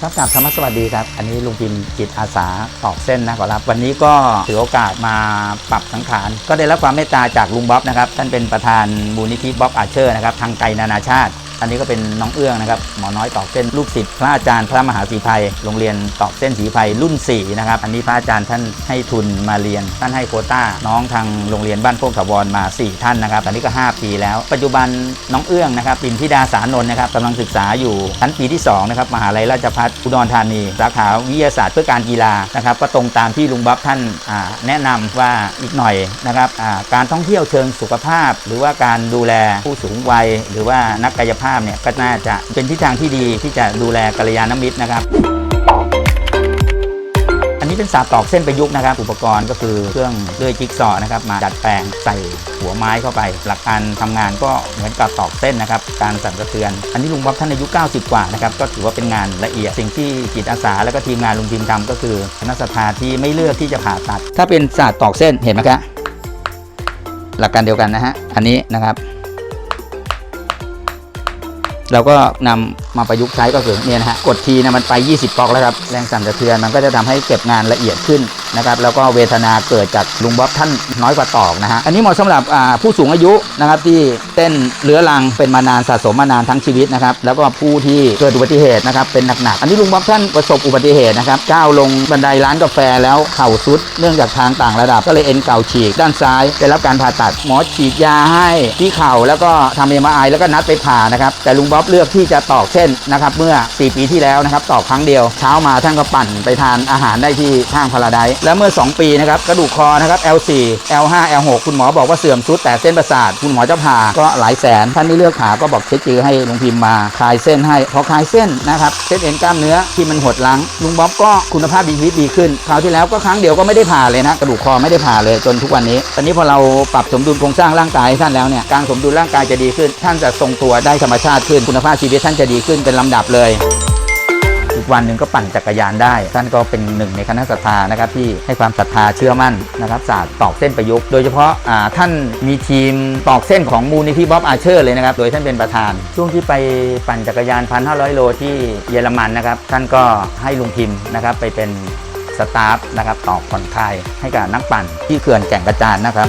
ครับกราบธรรมสวัสดีครับ อันนี้ลุงพิมพ์จิตอาสาตอกเส้นนะขอรับ วันนี้ก็ถือโอกาสมาปรับสังขาร ก็ได้รับความเมตตาจากลุงบ๊อบนะครับ ท่านเป็นประธานมูลนิธิบ๊อบอาเชอร์นะครับ ทางไกลนานาชาติ อันนี้ก็เป็นน้องเอื้องนะครับหมอน้อยตอกเส้นลูกศิษย์พระอาจารย์พระมหาศรีภัยโรงเรียนตอกเส้นศรีภัยรุ่น4นะครับอันนี้พระอาจารย์ท่านให้ทุนมาเรียน ท่านให้โคต้า น้องทางโรงเรียนบ้านโคกถาวรมา 4 ท่านนะครับอันนี้ก็ 5 ปีแล้ว ปัจจุบันน้องเอื้องนะครับปิ่นธิดาสารนนท์นะครับกำลังศึกษาอยู่ชั้นปีที่2นะครับมหาลัยราชภัฏอุดรธานีสาขาวิทยาศาสตร์เพื่อการกีฬานะครับก็ตรงตามที่ลุงบ๊อบท่านแนะนำว่าอีกหน่อยนะครับการท่องเที่ยวเชิงสุขภาพ หรือว่าการดูแลผู้สูงวัย หรือว่านักกายภาพเนี่ยก็น่าจะเป็นทิศทางที่ดีที่จะดูแลกัลยาณมิตรนะครับ อันนี้เป็นศาสตร์ตอกเส้นประยุกต์นะครับ อุปกรณ์ก็คือเครื่องเลื่อยจิ๊กซอว์นะครับ มาดัดแปลงใส่หัวไม้เข้าไป หลักการทำงานก็เหมือนกับตอกเส้นนะครับ การสั่นสะเทือน อันนี้ลุงบ๊อบท่านอายุ 90 กว่านะครับ ก็ถือว่าเป็นงานละเอียด สิ่งที่จิตอาสาแล้วก็ทีมงานลุงพิมพ์ทำก็คือคณะศรัทธาที่ไม่เลือกที่จะผ่าตัด ถ้าเป็นศาสตร์ตอกเส้นเห็นไหมครับหลักการเดียวกันนะฮะ อันนี้นะครับ เราก็นำมาประยุกต์ใช้ก็คือเนี่ยนะฮะกดทีนะมันไป 20ปอกแล้วครับแรงสั่นสะเทือนมันก็จะทำให้เก็บงานละเอียดขึ้น นะครับแล้วก็เวทนาเกิดจากลุงบ๊อบท่านน้อยกว่าตอกนะฮะอันนี้เหมาะสำหรับผู้สูงอายุนะครับที่เต้นเรื้อรังเป็นมานานสะสมมานานทั้งชีวิตนะครับแล้วก็ผู้ที่เกิดอุบัติเหตุนะครับเป็นหนักๆอันนี้ลุงบ๊อบท่านประสบอุบัติเหตุนะครับก้าวลงบันไดร้านกาแฟแล้วเข่าสุดเนื่องจากทางต่างระดับก็เลยเอ็นเก่าฉีกด้านซ้ายได้รับการผ่าตัดหมอฉีดยาให้ที่เข่าแล้วก็ทำเอ็มไอแล้วก็นัดไปผ่านะครับแต่ลุงบ๊อบเลือกที่จะตอกเส้นนะครับเมื่อ 4 ปีที่แล้วนะครับตอกครั้งเดียว เช้ามาท่านก็ปั่นไปทานอาหารได้ที่ห้างพาราไดแล้วเมื่อ 2 ปีนะครับกระดูกคอนะครับ L4 L5 L6 คุณหมอบอกว่าเสื่อมสุดแต่เส้นประสาทคุณหมอจะผ่าก็หลายแสนท่านไม่เลือกผ่าก็บอกเช็คจือให้ลุงพิมพ์มาคลายเส้นให้พอคลายเส้นนะครับเส้นเอ็นกล้ามเนื้อที่มันหดลังลุงบ๊อบก็คุณภาพชีวิตดีขึ้นคราวที่แล้วก็ครั้งเดียวก็ไม่ได้ผ่าเลยนะกระดูกคอไม่ได้ผ่าเลยจนทุกวันนี้ ตอนนี้พอเราปรับสมดุลโครงสร้างร่างกายให้ท่านแล้วเนี่ยการสมดุลร่างกายจะดีขึ้น ท่านจะทรงตัวได้ธรรมชาติขึ้นคุณภาพชีวิตท่านจะดีขึ้นเป็นลำดับเลย อีกวันหนึ่งก็ปั่นจักรยานได้ ท่านก็เป็นหนึ่งในคณะศรัทธานะครับที่ให้ความศรัทธาเชื่อมั่นนะครับศาสตร์ตอกเส้นประยุกต์โดยเฉพาะอ่าท่านมีทีมตอกเส้นของมูลนิธิบ๊อบอาเชอร์เลยนะครับโดยท่านเป็นประธาน ช่วงที่ไปปั่นจักรยาน 1,500 โลที่เยอรมันนะครับท่านก็ให้ลุงพิมพ์นะครับไปเป็นสตาฟนะครับตอกผ่อนคลายให้กับนักปั่นที่เขื่อนแก่งกระจานนะครับ